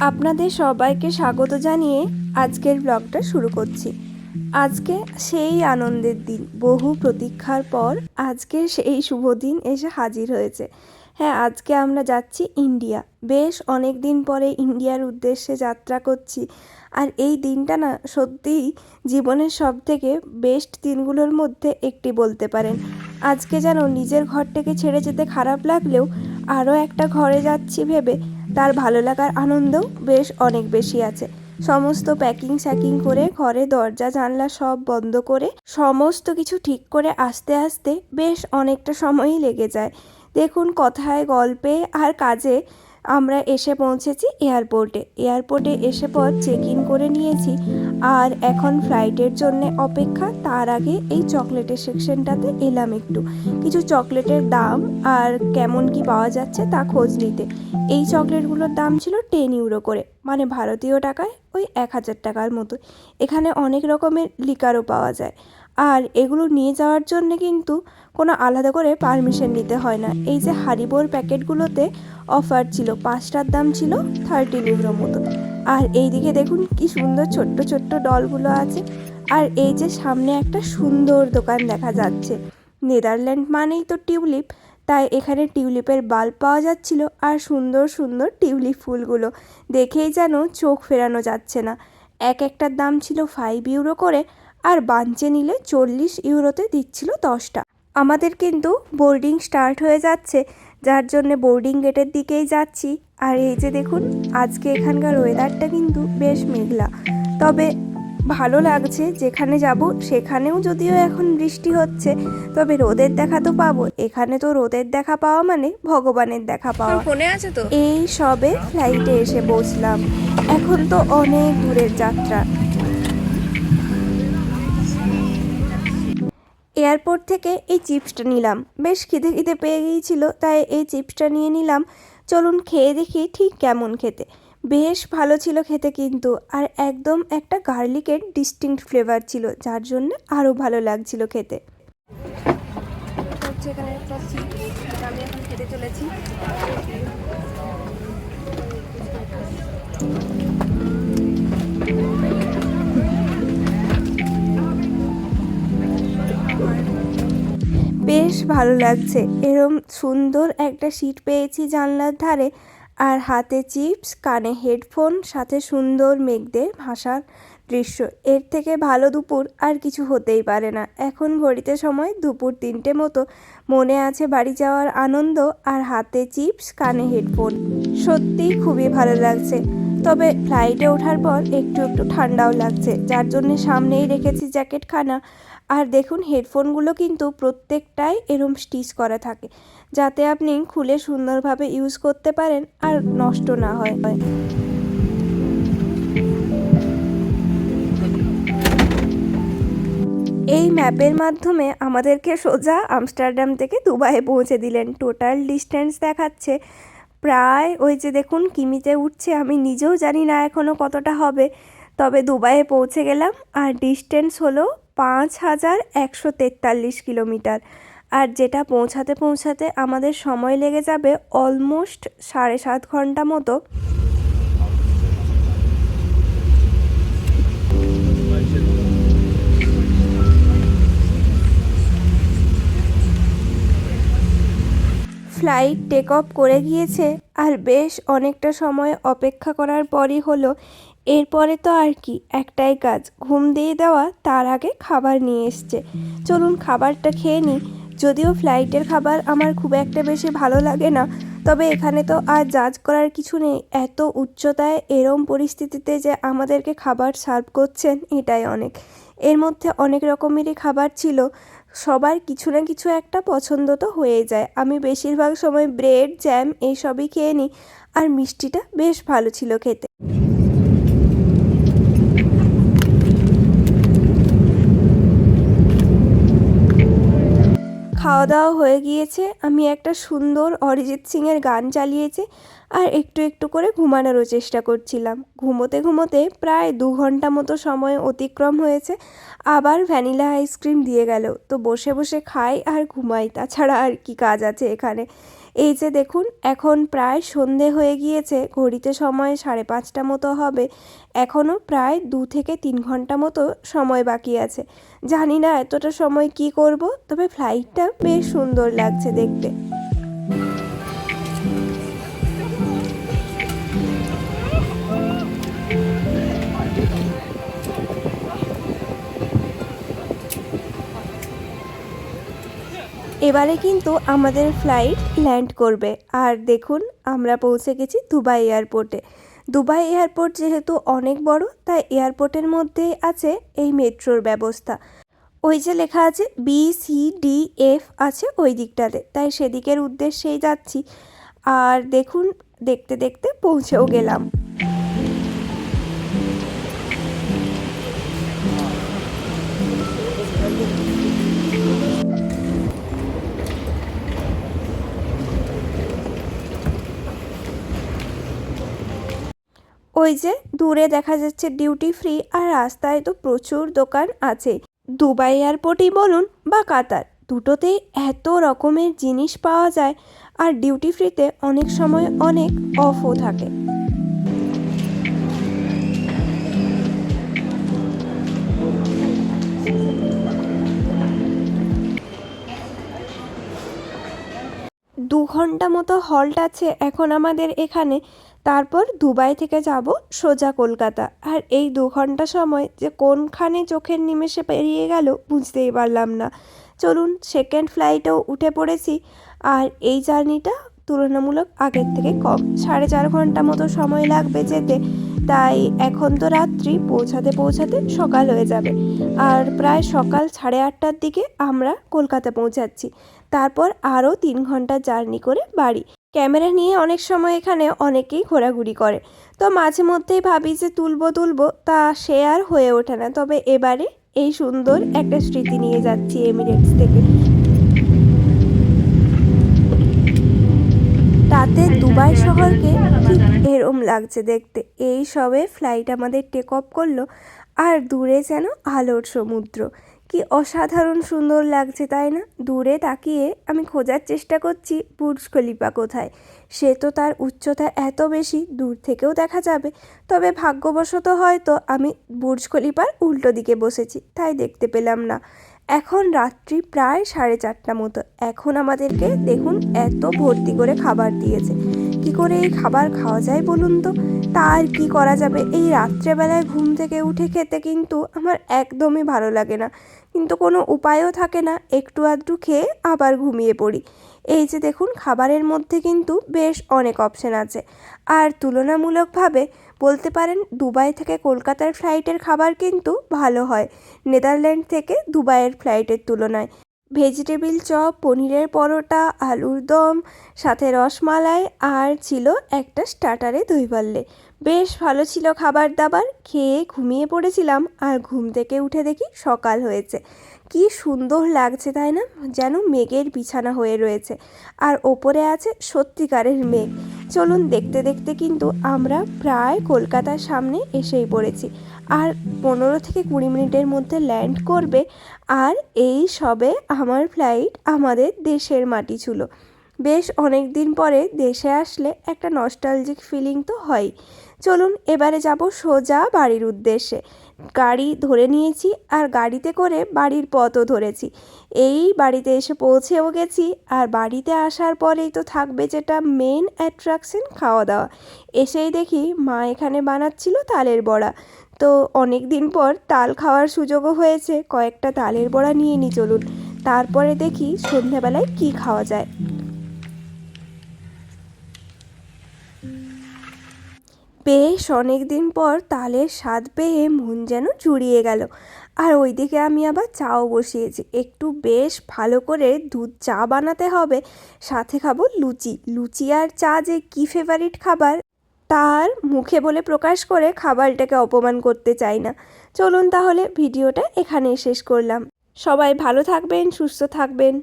আপনাদের সবাইকে স্বাগত জানিয়ে আজকের ব্লগটা শুরু করছি। আজকে সেই আনন্দের দিন, বহু প্রতীক্ষার পর আজকে সেই শুভ দিন এসে হাজির হয়েছে। হ্যাঁ আজকে আমরা যাচ্ছি ইন্ডিয়া। বেশ অনেক দিন পরে ইন্ডিয়ার উদ্দেশ্যে যাত্রা করছি। আর এই দিনটা না সত্যিই জীবনের সব থেকে বেস্ট দিনগুলোর মধ্যে একটি বলতে পারেন। আজকে যেন নিজের ঘরটাকে ছেড়ে যেতে খারাপ লাগলেও আরও একটা ঘরে যাচ্ছি ভেবে তার ভালো লাগার আনন্দ বেশ অনেক বেশি আছে। সমস্ত প্যাকিং স্যাকিং করে ঘরে দরজা, জানলা সব বন্ধ করে সমস্ত কিছু ঠিক করে আস্তে আস্তে বেশ অনেকটা সময়ই লেগে যায়। দেখুন কথায়, গল্পে আর কাজে আমরা এসে পৌঁছেছি এয়ারপোর্টে এয়ারপোর্টে এসে পর চেক ইন করে নিয়েছি। আর এখন ফ্লাইটের জন্য অপেক্ষা, তার আগে এই চকলেটের সেকশনটাতে এলাম একটু। কিছু চকলেটের দাম আর কেমন কি পাওয়া যাচ্ছে তা খোঁজ নিতে। এই চকলেটগুলোর দাম ছিল টেন ইউরো করে মানে ভারতীয় টাকায় ওই এক হাজার টাকার মতো। এখানে অনেক রকমের লিকারও পাওয়া যায়। আর এগুলো নিয়ে যাওয়ার জন্য কিন্তু কোনো আলাদা করে পারমিশন নিতে হয় না। এই যে হারিবোর প্যাকেটগুলোতে অফার ছিল, পাঁচটার দাম ছিল থার্টি ইউরো মতো। আর এইদিকে দেখুন কি সুন্দর ছোট্ট ছোট্ট ডলগুলো আছে। আর এই যে সামনে একটা সুন্দর দোকান দেখা যাচ্ছে। নেদারল্যান্ড মানেই তো টিউলিপ। তাই এখানে টিউলিপের বাল্ব পাওয়া যাচ্ছিল আর সুন্দর সুন্দর টিউলিপ ফুলগুলো। দেখেই যেন চোখ ফেরানো যাচ্ছে না। এক একটার দাম ছিল ফাইভ ইউরো করে আর বাঞ্চে নিলে চল্লিশ ইউরোতে দিচ্ছিল দশটা। আমাদের কিন্তু বোর্ডিং স্টার্ট হয়ে যাচ্ছে। যার জন্য বোর্ডিং গেটের দিকেই যাচ্ছি। আর এই যে দেখুন আজকে এখানকার ওয়েদারটা কিন্তু বেশ মেঘলা। তবে ভালো লাগছে যেখানে যাব সেখানেও যদিও এখন বৃষ্টি হচ্ছে তবে রোদের দেখা তো পাবো। এখানে তো রোদের দেখা পাওয়া মানে ভগবানের দেখা পাওয়া। ফোনে আছে তো? এই সবে ফ্লাইটে এসে বসলাম। এখন তো অনেক দূরের যাত্রা। এয়ারপোর্ট থেকে এই চিপসটা নিলাম। বেশ খিদে খিদে পেয়ে গিয়েছিল, তাই এই চিপসটা নিয়ে নিলাম। চলুন খেয়ে দেখি ঠিক কেমন খেতে। বেশ ভালো ছিল খেতে কিন্তু, আর একদম একটা গার্লিকের ডিস্টিংক্ট ফ্লেভার ছিল, যার জন্য আরও ভালো লাগছিল খেতে। চলেছি। বেশ ভালো লাগছে। এরম সুন্দর একটা সিট পেয়েছি জানলার ধারে। আর হাতে চিপস কানে হেডফোন সাথে সুন্দর মেঘদের ভাসার দৃশ্য। এর থেকে ভালো দুপুর আর কিছু হতেই পারে না। এখন ঘড়িতে সময় দুপুর তিনটে মতো। মনে আছে বাড়ি যাওয়ার আনন্দ আর হাতে চিপস কানে হেডফোন সত্যিই খুবই ভালো লাগছে। তবে ফ্লাইটে ওঠার পর একটু একটু ঠান্ডাও লাগছে। যার জন্য সামনেই রেখেছি জ্যাকেটখানা। আর দেখুন, হেডফোনগুলো কিন্তু প্রত্যেকটাই এরম স্টিচ করা থাকে, যাতে আপনি খুলে সুন্দরভাবে ইউজ করতে পারেন আর নষ্ট না হয়। এই ম্যাপের মাধ্যমে আমাদেরকে সোজা আমস্টারডাম থেকে দুবাইয়ে পৌঁছে দিলেন। টোটাল ডিস্টেন্স দেখাচ্ছে প্রায় ওই যে দেখুন কিমিতে উঠছে, আমি নিজেও জানি না এখনও কতটা হবে। তবে দুবাইয়ে পৌঁছে গেলাম, আর ডিস্টেন্স হলো পাঁচ হাজার একশো তেতাল্লিশ কিলোমিটার। আর যেটা পৌঁছাতে পৌঁছাতে আমাদের সময় লেগে যাবে অলমোস্ট সাড়ে সাত ঘণ্টা মতো। ফ্লাইট টেক অফ করে গিয়েছে। আর বেশ অনেকটা সময় অপেক্ষা করার পরই হলো। এরপরে তো আর কি, একটাই কাজ, ঘুম দিয়ে দেওয়া, তার আগে খাবার নিয়ে এসছে। চলুন খাবারটা খেয়ে নিই। যদিও ফ্লাইটের খাবার আমার খুব একটা বেশি ভালো লাগে না, তবে এখানে তো আর জাজ করার কিছু নেই। এত উচ্চতায়, এরম পরিস্থিতিতে যে আমাদেরকে খাবার সার্ভ করছেন, এটাই অনেক। এর মধ্যে অনেক রকমেরই খাবার ছিল। সবার কিছু না কিছু একটা পছন্দ তো হয়ে যায়। আমি বেশিরভাগ সময় ব্রেড, জ্যাম, এইসবই খেয়ে নিই। আর মিষ্টিটা বেশ ভালো ছিল খেতে। খাওয়া দাওয়া হয়ে গিয়েছে। আমি একটা সুন্দর অরিজিৎ সিংয়ের গান চালিয়েছি আর একটু একটু করে ঘুমানোরও চেষ্টা করছিলাম। ঘুমোতে ঘুমোতে প্রায় দু ঘণ্টা মতো সময় অতিক্রম হয়েছে, আবার ভ্যানিলা আইসক্রিম দিয়ে গেল। তো বসে বসে খাই আর ঘুমাই, তাছাড়া আর কি কাজ আছে এখানে? এই যে দেখুন, এখন প্রায় সন্ধে হয়ে গিয়েছে, ঘড়িতে সময় সাড়ে পাঁচটা মতো হবে, এখনও প্রায় দু থেকে তিন ঘণ্টা মতো সময় বাকি আছে। জানি না এতটা সময় কি করব, তবে ফ্লাইটটা বেশ সুন্দর লাগছে দেখতে। এবারে কিন্তু আমাদের ফ্লাইট ল্যান্ড করবে। আর দেখুন, আমরা পৌঁছে গেছি দুবাই এয়ারপোর্টে দুবাই এয়ারপোর্ট যেহেতু অনেক বড়, তাই এয়ারপোর্টের মধ্যেই আছে এই মেট্রোর ব্যবস্থা। ওই যে লেখা আছে বি সি ডি এফ আছে ওই দিকটাতে। তাই সেদিকের উদ্দেশ্যেই যাচ্ছি। আর দেখুন, দেখতে দেখতে পৌঁছেও গেলাম। ওই যে দূরে দেখা যাচ্ছে ডিউটি ফ্রি আর রাস্তায় তো প্রচুর দোকান আছে। দুবাই এয়ারপোর্টই বলুন বা কাতার, দুটোতেই এত রকমের জিনিস পাওয়া যায় আর ডিউটি ফ্রিতে অনেক সময় অনেক অফও থাকে। দু ঘণ্টা মতো হল্ট আছে এখন আমাদের এখানে। তারপর দুবাই থেকে যাব সোজা কলকাতা। আর এই দু ঘণ্টা সময় যে কোনখানে চোখের নিমেষে পেরিয়ে গেল বুঝতেই পারলাম না। চলুন সেকেন্ড ফ্লাইটেও উঠে পড়েছি। আর এই জার্নিটা তুলনামূলক আগের থেকে কম। সাড়ে চার ঘণ্টা মতো সময় লাগবে যেতে। তাই এখন তো রাত্রি, পৌঁছাতে পৌঁছাতে সকাল হয়ে যাবে। আর প্রায় সকাল সাড়ে আটটার দিকে আমরা কলকাতা পৌঁছাচ্ছি। তারপর আরও তিন ঘণ্টা জার্নি করে বাড়ি। ক্যামেরা নিয়ে অনেক সময় এখানে অনেকেই ঘোরাঘুরি করে। তো মাঝে মধ্যেই ভাবি যে তুলবো তুলবো, তা সে আর হয়ে ওঠে না। তবে এবারে এই সুন্দর একটা স্মৃতি নিয়ে যাচ্ছি এমিরেটস থেকে। রাতে দুবাই শহরকে ঠিক এরম লাগছে দেখতে। এই সবে ফ্লাইট আমাদের টেক অফ করল, আর দূরে যেন আলোর সমুদ্র। কি অসাধারণ সুন্দর লাগছে, তাই না? দূরে তাকিয়ে আমি খোঁজার চেষ্টা করছি বুর্জ খলিফা কোথায়। সে তো তার উচ্চতা এত বেশি, দূর থেকেও দেখা যাবে। তবে ভাগ্যবশত হয়তো আমি বুর্জ খলিফার উল্টো দিকে বসেছি, তাই দেখতে পেলাম না। এখন রাত্রি প্রায় সাড়ে চারটা মতো। এখন আমাদেরকে দেখুন, এত ভর্তি করে খাবার দিয়েছে। কি করে এই খাবার খাওয়া যায় বলুন তো? তা আর কি করা যাবে? এই রাত্রেবেলায় ঘুম থেকে উঠে খেতে কিন্তু আমার একদমই ভালো লাগে না। কিন্তু কোনো উপায়ও থাকে না। একটু আধটু খেয়ে আবার ঘুমিয়ে পড়ি। এই যে দেখুন, খাবারের মধ্যে কিন্তু বেশ অনেক অপশন আছে। আর তুলনামূলকভাবে বলতে পারেন, দুবাই থেকে কলকাতার ফ্লাইটের খাবার কিন্তু ভালো হয়। নেদারল্যান্ড থেকে দুবাইয়ের ফ্লাইটের তুলনায়। ভেজিটেবিল চপ, পনিরের পরোটা, আলুর দম, সাথে রসমালাই, আর ছিল একটা স্টার্টারে দই পাল্লে বেশ ভালো ছিল খাবার দাবার, খেয়ে ঘুমিয়ে পড়েছিলাম আর ঘুম থেকে উঠে দেখি সকাল হয়েছে। কি সুন্দর লাগছে তাই না? যেন মেঘের বিছানা হয়ে রয়েছে। আর ওপরে আছে সত্যিকারের মেঘ। চলুন দেখতে দেখতে কিন্তু আমরা প্রায় কলকাতার সামনে এসেই পড়েছি। আর পনেরো থেকে কুড়ি মিনিটের মধ্যে ল্যান্ড করবে। আর এই সবে আমার ফ্লাইট আমাদের দেশের মাটি ছিল। বেশ অনেক দিন পরে দেশে আসলে একটা নস্টালজিক ফিলিং তো হয় চলুন এবারে যাব সোজা বাড়ির উদ্দেশ্যে। গাড়ি ধরে নিয়েছি আর গাড়িতে করে বাড়ির পথও ধরেছি। এই বাড়িতে এসে পৌঁছেও গেছি আর বাড়িতে আসার পরেই তো থাকবে যেটা মেন অ্যাট্রাকশন খাওয়া দাওয়া। এসেই দেখি মা এখানে বানাচ্ছিল তালের বড়া। তো অনেক দিন পর তাল খাওয়ার সুযোগও হয়েছে। কয়েকটা তালের বড়া নিয়ে নি চলুন। তারপরে দেখি সন্ধ্যাবেলায় কি খাওয়া যায়। বেশ অনেক দিন পর তালের স্বাদ পেয়ে মন যেন জুড়িয়ে গেল। আর ওইদিকে আমি আবার চাও বসিয়েছি। একটু বেশ ভালো করে দুধ চা বানাতে হবে। সাথে খাব লুচি। লুচি আর চা যে কী ফেভারিট খাবার তার মুখে বলে প্রকাশ করে খাবারটাকে অপমান করতে চাই না। চলুন তাহলে ভিডিওটা এখানেই শেষ করলাম। সবাই ভালো থাকবেন, সুস্থ থাকবেন।